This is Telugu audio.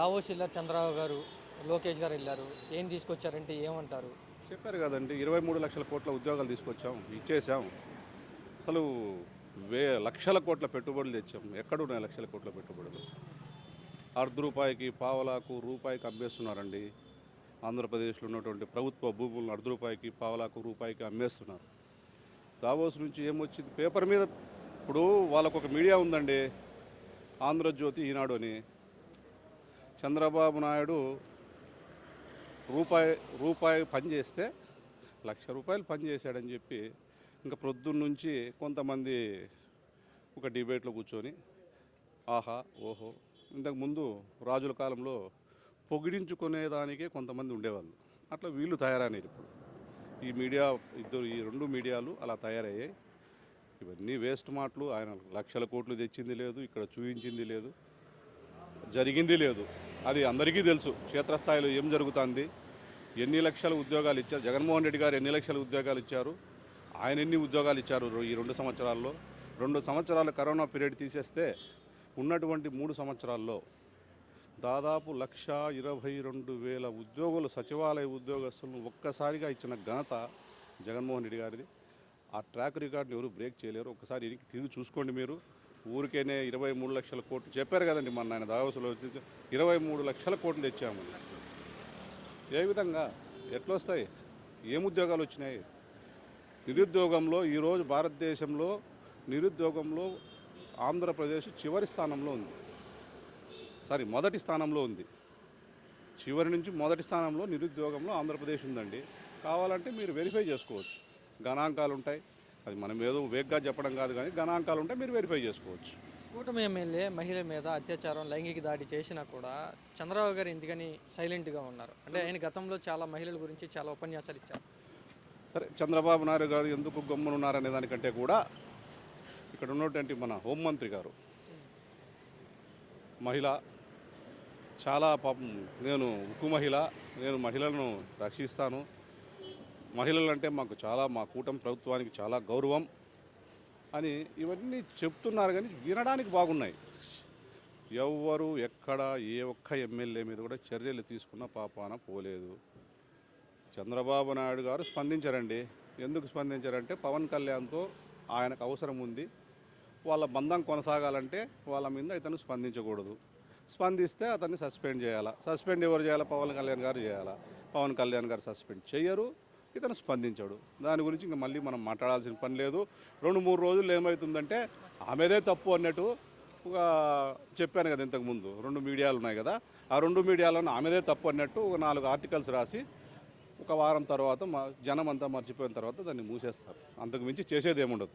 దావోస్ వెళ్ళారు చంద్రబాబు గారు లోకేష్ గారు వెళ్ళారు. ఏం తీసుకొచ్చారంటే ఏమంటారు? చెప్పారు కదండి ఇరవై మూడు లక్షల కోట్ల ఉద్యోగాలు తీసుకొచ్చాం ఇచ్చేసాం అసలు వే లక్షల కోట్ల పెట్టుబడులు తెచ్చాం. ఎక్కడున్నాయి లక్షల కోట్ల పెట్టుబడులు? అర్ధ రూపాయికి పావలాకు రూపాయికి అమ్మేస్తున్నారండి. ఆంధ్రప్రదేశ్లో ఉన్నటువంటి ప్రభుత్వ భూములను అర్ధ రూపాయికి పావలాకు రూపాయికి అమ్మేస్తున్నారు. దావోస్ నుంచి ఏమొచ్చింది? పేపర్ మీద ఇప్పుడు వాళ్ళకు ఒక మీడియా ఉందండి ఆంధ్రజ్యోతి ఈనాడు అని. చంద్రబాబు నాయుడు రూపాయి రూపాయి పనిచేస్తే లక్ష రూపాయలు పనిచేశాడని చెప్పి ఇంకా ప్రొద్దున్న నుంచి కొంతమంది ఒక డిబేట్లో కూర్చొని ఆహా ఓహో ఇంతకుముందు రాజుల కాలంలో పొగిడించుకునేదానికే కొంతమంది ఉండేవాళ్ళు. అట్లా వీళ్ళు తయారైనారు ఇప్పుడు. ఈ మీడియా ఇద్దరు ఈ రెండు మీడియాలు అలా తయారయ్యాయి. ఇవన్నీ వేస్ట్ మాటలు. ఆయన లక్షల కోట్లు తెచ్చింది లేదు ఇక్కడ చూపించింది లేదు జరిగింది లేదు. అది అందరికీ తెలుసు. క్షేత్రస్థాయిలో ఏం జరుగుతుంది? ఎన్ని లక్షల ఉద్యోగాలు ఇచ్చారు? జగన్మోహన్ రెడ్డి గారు ఎన్ని లక్షల ఉద్యోగాలు ఇచ్చారు? ఆయన ఎన్ని ఉద్యోగాలు ఇచ్చారు ఈ రెండు సంవత్సరాల్లో? రెండు సంవత్సరాల కరోనా పీరియడ్ తీసేస్తే ఉన్నటువంటి మూడు సంవత్సరాల్లో దాదాపు లక్ష ఇరవై రెండు వేల ఉద్యోగులు సచివాలయ ఉద్యోగస్తులను ఒక్కసారిగా ఇచ్చిన ఘనత జగన్మోహన్ రెడ్డి గారిది. ఆ ట్రాక్ రికార్డుని ఎవరు బ్రేక్ చేయలేరు. ఒకసారి తిరిగి చూసుకోండి మీరు. ఊరికేనే ఇరవై మూడు లక్షల కోట్లు చెప్పారు కదండి మన ఆయన దావసులో ఇరవై మూడు లక్షల కోట్లు తెచ్చాము. ఏ విధంగా? ఎట్లొస్తాయి? ఏం ఉద్యోగాలు వచ్చినాయి? నిరుద్యోగంలో ఈరోజు భారతదేశంలో నిరుద్యోగంలో ఆంధ్రప్రదేశ్ చివరి స్థానంలో ఉంది. సారీ మొదటి స్థానంలో ఉంది. చివరి నుంచి మొదటి స్థానంలో నిరుద్యోగంలో ఆంధ్రప్రదేశ్ ఉందండి. కావాలంటే మీరు వెరిఫై చేసుకోవచ్చు. గణాంకాలు ఉంటాయి అది మనం ఏదో వేగ్గా చెప్పడం కాదు కానీ గణాంకాలు ఉంటే మీరు వెరిఫై చేసుకోవచ్చు. కూటమి ఎమ్మెల్యే మహిళ మీద అత్యాచారం లైంగిక దాడి చేసినా కూడా చంద్రబాబు గారు ఎందుకని సైలెంట్గా ఉన్నారు. అంటే ఆయన గతంలో చాలా మహిళల గురించి చాలా ఉపన్యాసాలు ఇచ్చారు. సరే చంద్రబాబు నాయుడు గారు ఎందుకు గమ్మునున్నారనే దానికంటే కూడా ఇక్కడ ఉన్నటువంటి మన హోంమంత్రి గారు మహిళ చాలా పాపం నేను ఉక్కు మహిళ నేను మహిళలను రక్షిస్తాను మహిళలు అంటే మాకు చాలా మా కూటమి ప్రభుత్వానికి చాలా గౌరవం అని ఇవన్నీ చెప్తున్నారు కానీ వినడానికి బాగున్నాయి. ఎవ్వరు ఎక్కడ ఏ ఒక్క ఎమ్మెల్యే మీద కూడా చర్యలు తీసుకున్న పాపాన పోలేదు. చంద్రబాబు నాయుడు గారు స్పందించారండి. ఎందుకు స్పందించారంటే పవన్ కళ్యాణ్తో ఆయనకు అవసరం ఉంది. వాళ్ళ బంధం కొనసాగాలంటే వాళ్ళ మీద ఇతను స్పందించకూడదు. స్పందిస్తే అతన్ని సస్పెండ్ చేయాలా? సస్పెండ్ ఎవరు చేయాలా? పవన్ కళ్యాణ్ గారు చేయాలా? పవన్ కళ్యాణ్ గారు సస్పెండ్ చేయరు. ఇతను స్పందించాడు. దాని గురించి ఇంకా మళ్ళీ మనం మాట్లాడాల్సిన పని లేదు. రెండు మూడు రోజులు ఏమవుతుందంటే ఆమెదే తప్పు అన్నట్టు ఒక చెప్పాను కదా ఇంతకుముందు రెండు మీడియాలు ఉన్నాయి కదా. ఆ రెండు మీడియాలను ఆమెదే తప్పు అన్నట్టు ఒక నాలుగు ఆర్టికల్స్ రాసి ఒక వారం తర్వాత మా జనం అంతా మర్చిపోయిన తర్వాత దాన్ని మూసేస్తారు. అంతకు మించి చేసేది ఏముండదు.